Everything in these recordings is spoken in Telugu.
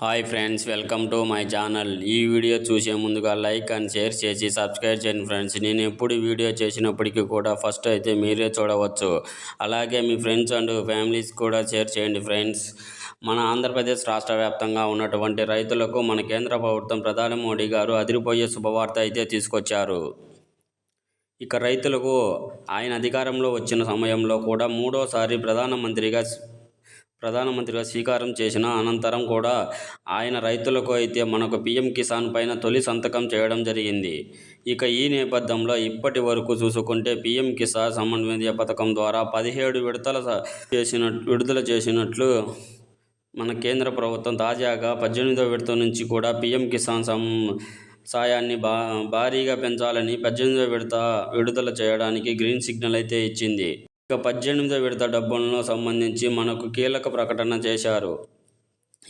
Hi friends welcome to my channel. ఈ వీడియో చూసే ముందుగా లైక్ అండ్ షేర్ చేసి సబ్స్క్రైబ్ చేయండి ఫ్రెండ్స్. నేను ఎప్పుడు వీడియో చేసినప్పటికీ కూడా ఫస్ట్ అయితే మీరే చూడవచ్చు. అలాగే మీ ఫ్రెండ్స్ అండ్ ఫ్యామిలీస్ కూడా షేర్ చేయండి ఫ్రెండ్స్. మన ఆంధ్రప్రదేశ్ రాష్ట్ర వ్యాప్తంగా ఉన్నటువంటి రైతులకు మన కేంద్ర ప్రభుత్వం ప్రధాని మోడీ గారు అదిరిపోయే శుభవార్త అయితే తీసుకొచ్చారు. ఇక రైతులకు ఆయన అధికారంలో వచ్చిన సమయంలో కూడా మూడోసారి ప్రధానమంత్రిగా ప్రధానమంత్రిగా స్వీకారం చేసిన అనంతరం కూడా ఆయన రైతులకు అయితే మనకు పిఎం కిసాన్ పైన తొలి సంతకం చేయడం జరిగింది. ఇక ఈ నేపథ్యంలో ఇప్పటి వరకు చూసుకుంటే పిఎం కిసాన్ సమన్వయ పథకం ద్వారా పదిహేడు విడతల చేసిన విడుదల చేసినట్లు మన కేంద్ర ప్రభుత్వం తాజాగా పద్దెనిమిదో విడత నుంచి కూడా పిఎం కిసాన్ సం సాయాన్ని బా భారీగా పెంచాలని పద్దెనిమిదో విడత విడుదల చేయడానికి గ్రీన్ సిగ్నల్ అయితే ఇచ్చింది. ఇక పద్దెనిమిదో విడత డబ్బులను సంబంధించి మనకు కీలక ప్రకటన చేశారు.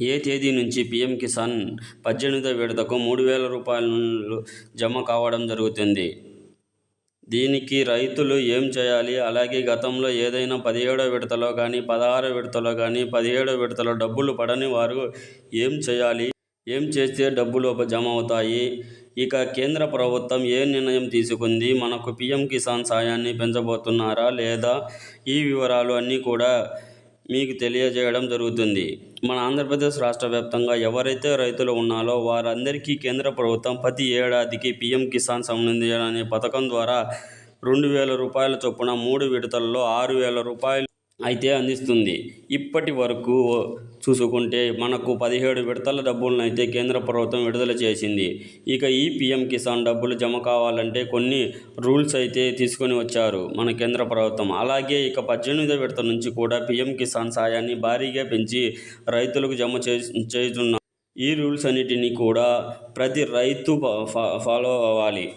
ఏ తేదీ నుంచి పిఎం కిసాన్ పద్దెనిమిదో విడతకు మూడు వేల రూపాయలు జమ కావడం జరుగుతుంది? దీనికి రైతులు ఏం చేయాలి? అలాగే గతంలో ఏదైనా పదిహేడో విడతలో కానీ పదహారో విడతలో కానీ పదిహేడో విడతలో డబ్బులు పడని వారు ఏం చేయాలి? ఏం చేస్తే డబ్బులు జమ అవుతాయి? ఇక కేంద్ర ప్రభుత్వం ఏ నిర్ణయం తీసుకుంది? మనకు పిఎం కిసాన్ సాయాన్ని పెంచబోతున్నారా లేదా? ఈ వివరాలు అన్నీ కూడా మీకు తెలియజేయడం జరుగుతుంది. మన ఆంధ్రప్రదేశ్ రాష్ట్ర వ్యాప్తంగా ఎవరైతే రైతులు ఉన్నారో వారందరికీ కేంద్ర ప్రభుత్వం ప్రతి ఏడాదికి పిఎం కిసాన్ సంబంధించిన అనే పథకం ద్వారా రెండు వేల రూపాయల చొప్పున మూడు విడతల్లో ఆరు వేల రూపాయలు అయితే అందిస్తుంది. ఇప్పటి వరకు చూసుకుంటే మనకు పదిహేడు విడతల డబ్బులను అయితే కేంద్ర ప్రభుత్వం విడుదల చేసింది. ఇక ఈ పిఎం కిసాన్ డబ్బులు జమ కావాలంటే కొన్ని రూల్స్ అయితే తీసుకొని వచ్చారు మన కేంద్ర ప్రభుత్వం. అలాగే ఇక పద్దెనిమిదో విడత నుంచి కూడా పిఎం కిసాన్ సాయాన్ని భారీగా పెంచి రైతులకు జమ చే చేస్తున్నారు ఈ రూల్స్ అన్నిటినీ కూడా ప్రతి రైతు ఫా- ఫాలో అవ్వాలి.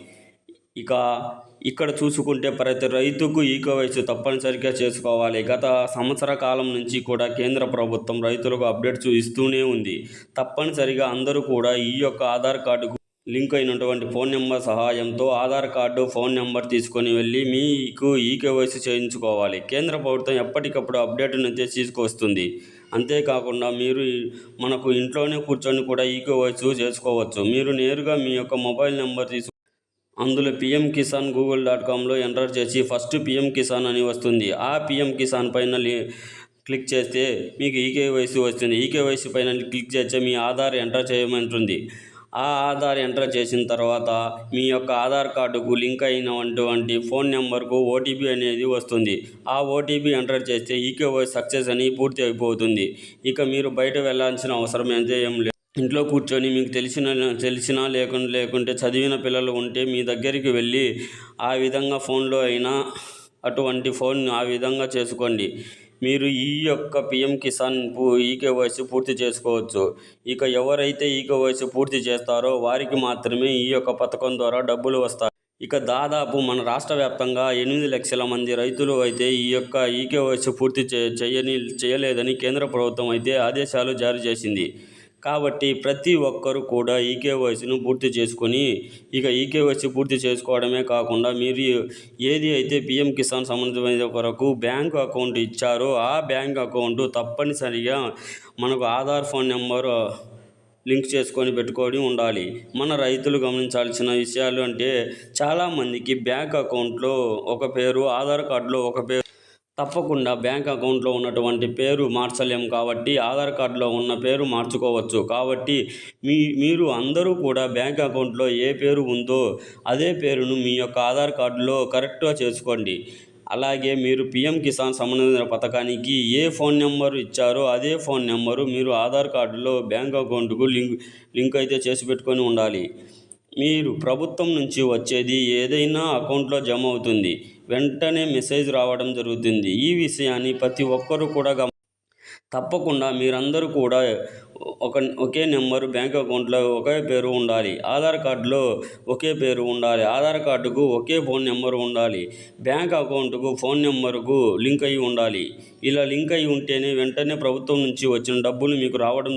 ఇక ఇక్కడ చూసుకుంటే ప్రతి రైతుకు ఈకోవైసు తప్పనిసరిగా చేసుకోవాలి. గత సంవత్సర కాలం నుంచి కూడా కేంద్ర ప్రభుత్వం రైతులకు అప్డేట్స్ ఇస్తూనే ఉంది. తప్పనిసరిగా అందరూ కూడా ఈ యొక్క ఆధార్ కార్డుకు లింక్ అయినటువంటి ఫోన్ నెంబర్ సహాయంతో ఆధార్ కార్డు ఫోన్ నెంబర్ తీసుకొని వెళ్ళి మీకు ఈకేవైసీ చేయించుకోవాలి. కేంద్ర ప్రభుత్వం ఎప్పటికప్పుడు అప్డేట్ను అయితే తీసుకొస్తుంది. అంతేకాకుండా మీరు మనకు ఇంట్లోనే కూర్చొని కూడా ఈకేవైసీ చేసుకోవచ్చు. మీరు నేరుగా మీ యొక్క మొబైల్ నెంబర్ తీసు అందులో పిఎం కిసాన్ గూగుల్ డాట్ కామ్లో ఎంటర్ చేసి ఫస్ట్ పిఎం కిసాన్ అని వస్తుంది. ఆ పిఎం కిసాన్ పైన క్లిక్ చేస్తే మీకు ఈకేవైసీ వస్తుంది. ఈకేవైసీ పైన క్లిక్ చేస్తే మీ ఆధార్ ఎంటర్ చేయమంటుంది. ఆ ఆధార్ ఎంటర్ చేసిన తర్వాత మీ యొక్క ఆధార్ కార్డుకు లింక్ అయినటువంటి ఫోన్ నెంబర్కు ఓటీపీ అనేది వస్తుంది. ఆ ఓటీపీ ఎంటర్ చేస్తే ఈకేవై సక్సెస్ అని పూర్తి అయిపోతుంది. ఇక మీరు బయట వెళ్ళాల్సిన అవసరం అయితే ఏం లేదు. ఇంట్లో కూర్చొని మీకు తెలిసిన తెలిసినా లేకుండా లేకుంటే చదివిన పిల్లలు ఉంటే మీ దగ్గరికి వెళ్ళి ఆ విధంగా ఫోన్లో అయినా అటువంటి ఫోన్ ఆ విధంగా చేసుకోండి. మీరు ఈ యొక్క పిఎం కిసాన్ పూ- ఈకేవైసీ పూర్తి చేసుకోవచ్చు. ఇక ఎవరైతే ఈకేవైసీ పూర్తి చేస్తారో వారికి మాత్రమే ఈ యొక్క పథకం ద్వారా డబ్బులు వస్తాయి. ఇక దాదాపు మన రాష్ట్ర వ్యాప్తంగా ఎనిమిది లక్షల మంది రైతులు అయితే ఈ యొక్క ఈకేవైసీ పూర్తి చే చేయని చేయలేదని కేంద్ర ప్రభుత్వం అయితే ఆదేశాలు జారీ చేసింది. కాబట్టి ప్రతి ఒక్కరు కూడా ఈకేవైసీను పూర్తి చేసుకొని ఇక ఈకేవైసీ పూర్తి చేసుకోవడమే కాకుండా మీరు ఏది అయితే పిఎం కిసాన్ సంబంధమైన కొరకు బ్యాంక్ అకౌంట్ ఇచ్చారో ఆ బ్యాంక్ అకౌంట్ తప్పనిసరిగా మనకు ఆధార్ ఫోన్ నెంబర్ లింక్ చేసుకొని పెట్టుకొని ఉండాలి. మన రైతులు గమనించాల్సిన విషయాలు అంటే చాలామందికి బ్యాంక్ అకౌంట్లో ఒక పేరు ఆధార్ కార్డులో ఒక పేరు తప్పకుండా బ్యాంక్ అకౌంట్లో ఉన్నటువంటి పేరు మార్చలేం కాబట్టి ఆధార్ కార్డులో ఉన్న పేరు మార్చుకోవచ్చు. కాబట్టి మీ మీరు అందరూ కూడా బ్యాంక్ అకౌంట్లో ఏ పేరు ఉందో అదే పేరును మీ యొక్క ఆధార్ కార్డులో కరెక్ట్గా చేసుకోండి. అలాగే మీరు పిఎం కిసాన్ సంబంధించిన పథకానికి ఏ ఫోన్ నెంబర్ ఇచ్చారో అదే ఫోన్ నెంబరు మీరు ఆధార్ కార్డులో బ్యాంక్ అకౌంట్కు లింక్ లింక్ అయితే చేసి పెట్టుకొని ఉండాలి. మీరు ప్రభుత్వం నుంచి వచ్చేది ఏదైనా అకౌంట్లో జమ అవుతుంది. వెంటనే మెసేజ్ రావడం జరుగుతుంది. ఈ విషయాన్ని ప్రతి ఒక్కరూ కూడా గమ తప్పకుండా మీరందరూ కూడా ఒక ఒకే నెంబరు బ్యాంక్ అకౌంట్లో ఒకే పేరు ఉండాలి. ఆధార్ కార్డులో ఒకే పేరు ఉండాలి. ఆధార్ కార్డుకు ఒకే ఫోన్ నెంబర్ ఉండాలి. బ్యాంక్ అకౌంట్కు ఫోన్ నెంబర్కు లింక్ అయి ఉండాలి. ఇలా లింక్ అయి ఉంటేనే వెంటనే ప్రభుత్వం నుంచి వచ్చిన డబ్బులు మీకు రావడం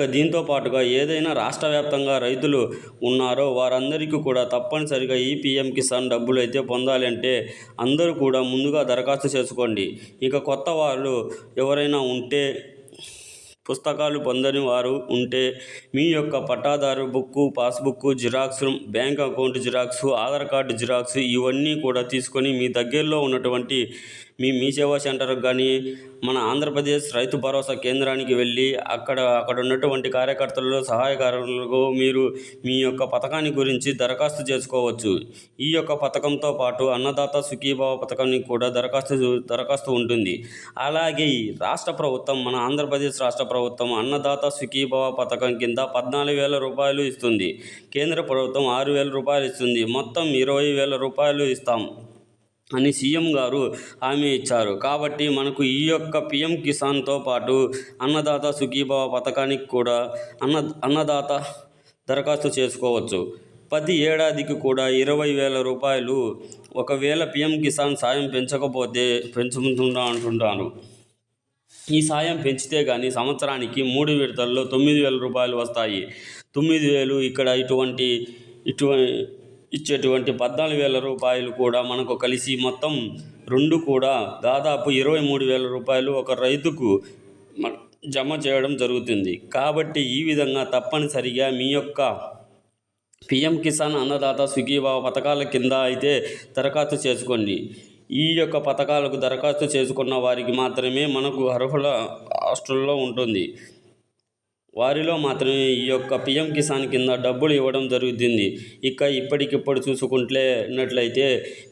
ఇంకా దీంతో పాటుగా ఏదైనా రాష్ట్ర వ్యాప్తంగా రైతులు ఉన్నారో వారందరికీ కూడా తప్పనిసరిగా ఈ కిసాన్ డబ్బులు అయితే పొందాలంటే అందరూ కూడా ముందుగా దరఖాస్తు చేసుకోండి. ఇక కొత్త వాళ్ళు ఎవరైనా ఉంటే పుస్తకాలు పొందని వారు ఉంటే మీ యొక్క పట్టాదారు book passbook xerox bank account xerox Aadhaar card xerox ఇవన్నీ కూడా తీసుకొని మీ దగ్గరలో ఉన్నటువంటి మీ మీ సేవా సెంటర్కి కానీ మన ఆంధ్రప్రదేశ్ రైతు భరోసా కేంద్రానికి వెళ్ళి అక్కడ అక్కడ ఉన్నటువంటి కార్యకర్తలలో సహాయకారులకు మీరు మీ యొక్క పథకాన్ని గురించి దరఖాస్తు చేసుకోవచ్చు. ఈ యొక్క పథకంతో పాటు అన్నదాత సుఖీభావ పథకానికి కూడా దరఖాస్తు దరఖాస్తు ఉంటుంది. అలాగే రాష్ట్ర ప్రభుత్వం మన ఆంధ్రప్రదేశ్ రాష్ట్ర ప్రభుత్వం అన్నదాత సుఖీభావ పథకం కింద పద్నాలుగు వేల రూపాయలు ఇస్తుంది. కేంద్ర ప్రభుత్వం ఆరు వేల రూపాయలు ఇస్తుంది. మొత్తం ఇరవై వేల రూపాయలు ఇస్తాం. అని సీఎం గారు హామీ ఇచ్చారు. కాబట్టి మనకు ఈ యొక్క పిఎం కిసాన్తో పాటు అన్నదాత సుఖీభావ పథకానికి కూడా అన్న అన్నదాత దరఖాస్తు చేసుకోవచ్చు. ప్రతి ఏడాదికి కూడా ఇరవై వేల రూపాయలు ఒకవేళ పిఎం కిసాన్ సాయం పెంచకపోతే పెంచుకుంటున్నా అంటుంటాను. ఈ సాయం పెంచితే కానీ సంవత్సరానికి మూడు విడతల్లో తొమ్మిది వేల రూపాయలు వస్తాయి. తొమ్మిది వేలు ఇక్కడ ఇటువంటి ఇటువంటి ఇచ్చేటువంటి పద్నాలుగు వేల రూపాయలు కూడా మనకు కలిసి మొత్తం రెండు కూడా దాదాపు ఇరవై మూడు వేల రూపాయలు ఒక రైతుకు జమ చేయడం జరుగుతుంది. కాబట్టి ఈ విధంగా తప్పనిసరిగా మీ యొక్క పిఎం కిసాన్ అన్నదాత సుఖీభావ పథకాల కింద అయితే దరఖాస్తు చేసుకోండి. ఈ యొక్క పథకాలకు దరఖాస్తు చేసుకున్న వారికి మాత్రమే మనకు అర్హుల హాస్టల్లో ఉంటుంది. వారిలో మాత్రమే ఈ యొక్క పిఎం కిసాన్ కింద డబ్బులు ఇవ్వడం జరుగుతుంది. ఇక ఇప్పటికిప్పుడు చూసుకుంటున్నట్లయితే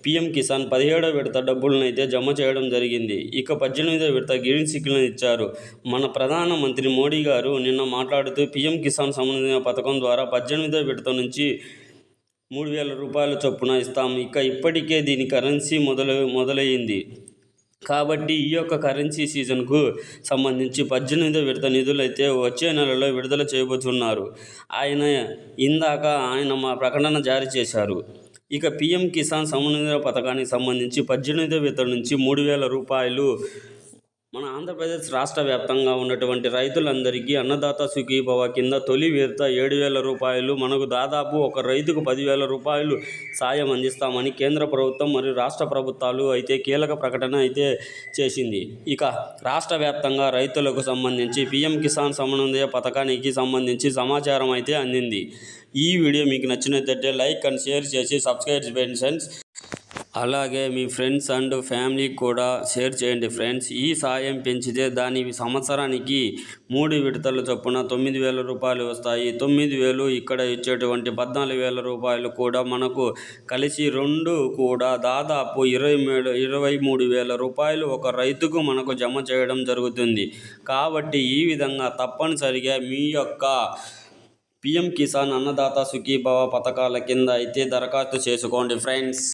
పిఎం కిసాన్ పదిహేడో విడత డబ్బులను అయితే జమ చేయడం జరిగింది. ఇక పద్దెనిమిదో విడత గ్రీన్ సిగ్నల్ ఇచ్చారు. మన ప్రధానమంత్రి మోడీ గారు నిన్న మాట్లాడుతూ పిఎం కిసాన్ సంబంధించిన పథకం ద్వారా పద్దెనిమిదో విడత నుంచి మూడు వేల రూపాయల చొప్పున ఇస్తాం ఇక ఇప్పటికే దీని కరెన్సీ మొదలు మొదలయ్యింది కాబట్టి ఈ యొక్క కరెన్సీ సీజన్కు సంబంధించి పద్దెనిమిదో విడత నిధులు అయితే వచ్చే నెలలో విడుదల చేయబోతున్నారు. ఆయన ఇందాక ఆయన మా ప్రకటన జారీ చేశారు. ఇక పిఎం కిసాన్ సమన్వయ పథకానికి సంబంధించి పద్దెనిమిదో విడత నుంచి మూడు వేల రూపాయలు మన ఆంధ్రప్రదేశ్ రాష్ట్ర వ్యాప్తంగా ఉన్నటువంటి రైతులందరికీ అన్నదాత సుఖీభవ కింద తొలి విడత ఏడు వేల రూపాయలు మనకు దాదాపు ఒక రైతుకు పదివేల రూపాయలు సాయం అందిస్తామని కేంద్ర ప్రభుత్వం మరియు రాష్ట్ర ప్రభుత్వాలు అయితే కీలక ప్రకటన అయితే చేసింది. ఇక రాష్ట్ర వ్యాప్తంగా రైతులకు సంబంధించి పిఎం కిసాన్ సమన్వయ పథకానికి సంబంధించి సమాచారం అయితే అందింది. ఈ వీడియో మీకు నచ్చినట్లయితే లైక్ అండ్ షేర్ చేసి సబ్స్క్రైబ్ చేయండి ఫ్రెండ్స్. అలాగే మీ ఫ్రెండ్స్ అండ్ ఫ్యామిలీకి కూడా షేర్ చేయండి ఫ్రెండ్స్. ఈ సాయం పెంచితే దాని సంవత్సరానికి మూడు విడతల చొప్పున తొమ్మిది వేల రూపాయలు వస్తాయి. తొమ్మిది వేలు ఇక్కడ ఇచ్చేటువంటి పద్నాలుగు వేల రూపాయలు కూడా మనకు కలిసి రెండు కూడా దాదాపు ఇరవై మూడు ఇరవై మూడు వేల రూపాయలు ఒక రైతుకు మనకు జమ చేయడం జరుగుతుంది. కాబట్టి ఈ విధంగా తప్పనిసరిగా మీ యొక్క పిఎం కిసాన్ అన్నదాత సుఖీభవ పథకాల కింద అయితే దరఖాస్తు చేసుకోండి ఫ్రెండ్స్.